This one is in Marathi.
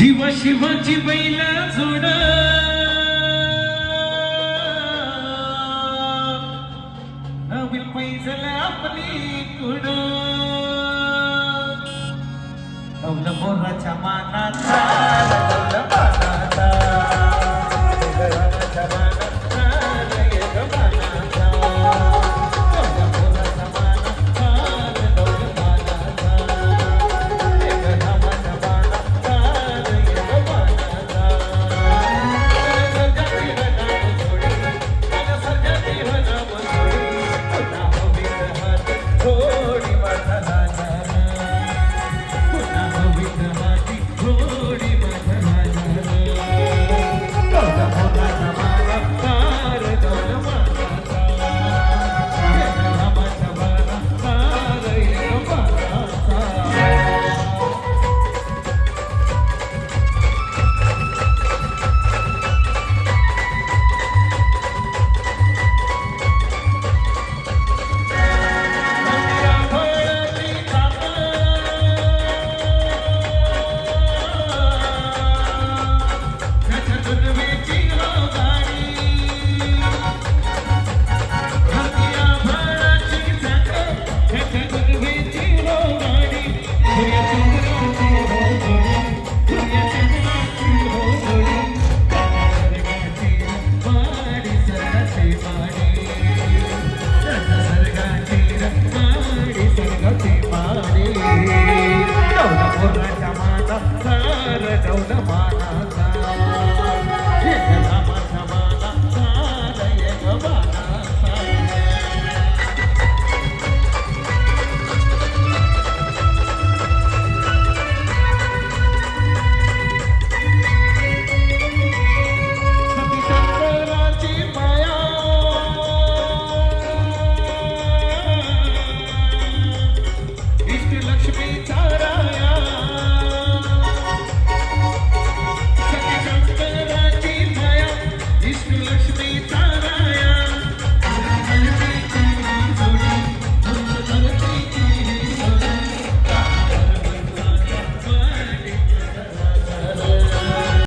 शिव शिवाची बैल जोड. नवीन पैजल आपली कुड. कौल बोराच्या मानाचा